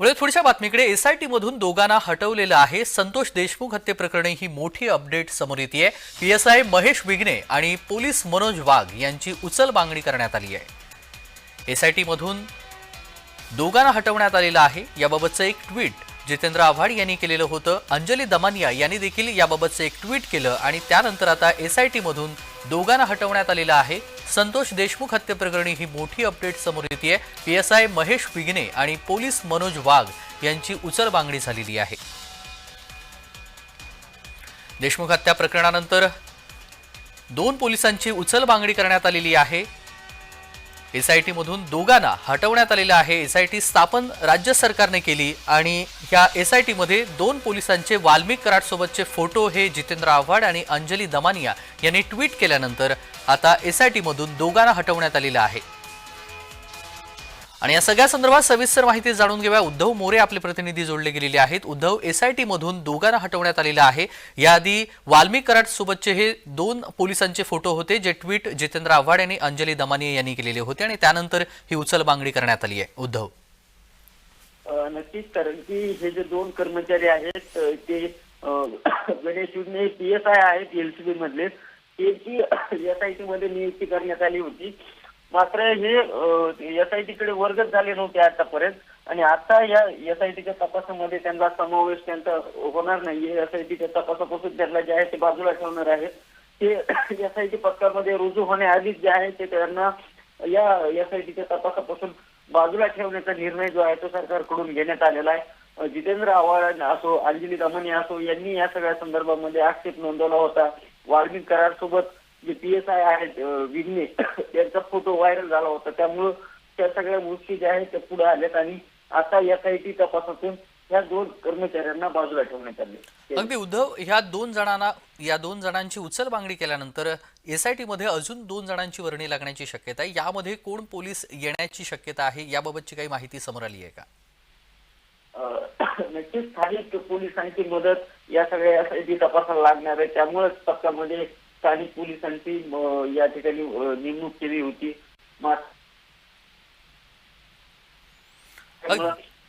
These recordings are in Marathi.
मुळे पुढच्या बातमीकडे एसआयटी मधून दोघांना हटवलेलं आहे. संतोष देशमुख हत्येप्रकरणी ही मोठी अपडेट समोर येते पीएसआय महेश विघ्ने आणि पोलीस मनोज वाघ यांची उचल मागणी करण्यात आली आहे. एसआयटी मधून दोघांना हटवण्यात आलेलं आहे. याबाबतचं एक ट्विट जितेंद्र आव्हाड यांनी केलेलं होतं. अंजली दमानिया यांनी देखील याबाबतचं एक ट्विट केलं आणि त्यानंतर आता एसआयटी मधून दोघांना हटवण्यात आलेलं आहे. संतोष देशमुख हत्येप्रकरणी ही मोठी अपडेट समोर येते आहे एस आय महेश विघ्ने आणि पोलीस मनोज वाघ यांची उचलबांगडी झालेली आहे. देशमुख हत्या प्रकरणानंतर दोन पोलिसांची उचलबांगडी करण्यात आलेली आहे. एसआयटीमधून दोघांना हटवण्यात आलेलं आहे. एसआयटी स्थापन राज्य सरकारने केली आणि ह्या एसआयटीमध्ये दोन पोलिसांचे वाल्मिक कराडसोबतचे फोटो हे जितेंद्र आव्हाड आणि अंजली दमानिया यांनी ट्विट केल्यानंतर आता एसआयटीमधून दोघांना हटवण्यात आलेलं आहे. आणि या सगळ्या संदर्भात सविस्तर माहिती जाणून घेऊया. उद्धव मोरे आपले प्रतिनिधी जोडले गेलेले आहेत. उद्धव एसआयटी मधून दोघांना हटवण्यात आलेलं आहे. याआधी वाल्मिक कराड सोबतचे हे दोन पोलिसांचे फोटो होते जे ट्विट जितेंद्र आव्हाड यांनी अंजली दमानिया यांनी केलेले होते आणि त्यानंतर ही उचल करण्यात आली आहे. उद्धव. नक्कीच कारण की हे जे दोन कर्मचारी आहेत ते गणेश पी एस आय आहेत एलसीबी मधले त्यांची एसआयटी मध्ये नियुक्ती करण्यात आली होती मात्र हे एस आय टी कडे वर्गच झाले नव्हते आतापर्यंत. आणि आता या एस आय टीच्या तपासामध्ये त्यांचा समावेश त्यांचा होणार नाहीये एस आय टीच्या तपासापासून त्यांना जे आहे ते बाजूला ठेवणार आहे ते एस आय टी पथकामध्ये रुजू होण्याआधीच जे आहे ते त्यांना या एस आय टीच्या तपासापासून बाजूला ठेवण्याचा निर्णय जो आहे तो सरकारकडून घेण्यात आलेला आहे. जितेंद्र आव्हाड असो अंजली दमनी असो यांनी या सगळ्या संदर्भामध्ये आक्षेप नोंदवला होता. वाल्मिक करार सोबत जे पी एस आय आहेत विघ्ने त्यांचा फोटो व्हायरल झाला होता. त्यामुळं त्या सगळ्या गोष्टी ज्या आहेत त्या पुढे आल्यात आणि आता एस आय टी तपासातून या दोन कर्मचाऱ्यांना बाजूला ठेवण्यात आले. अगदी उद्धव ह्या दोन जणांना या दोन जणांची उचल मागणी केल्यानंतर एसआयटी मध्ये अजून दोन जणांची वर्णी लागण्याची शक्यता आहे. यामध्ये कोण पोलीस येण्याची शक्यता आहे याबाबतची काही माहिती समोर आली आहे का? नक्कीच स्थानिक पोलिसांची मदत या सगळ्या यासाठी तपासाला लागणार आहे. त्यामुळेच पथकामध्ये स्थानिक पोलिसांची या ठिकाणी नेमणूक केली होती.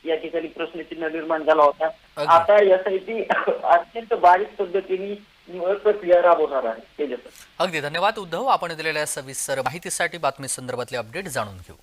या ठिकाणी प्रश्नचिन्ह निर्माण झाला होता. आता यासाठी अत्यंत बारीक पद्धतीने राबवणार आहे. अगदी धन्यवाद उद्धव. आपण दिलेल्या सविस्तर माहितीसाठी बातमी संदर्भातले अपडेट जाणून घेऊ.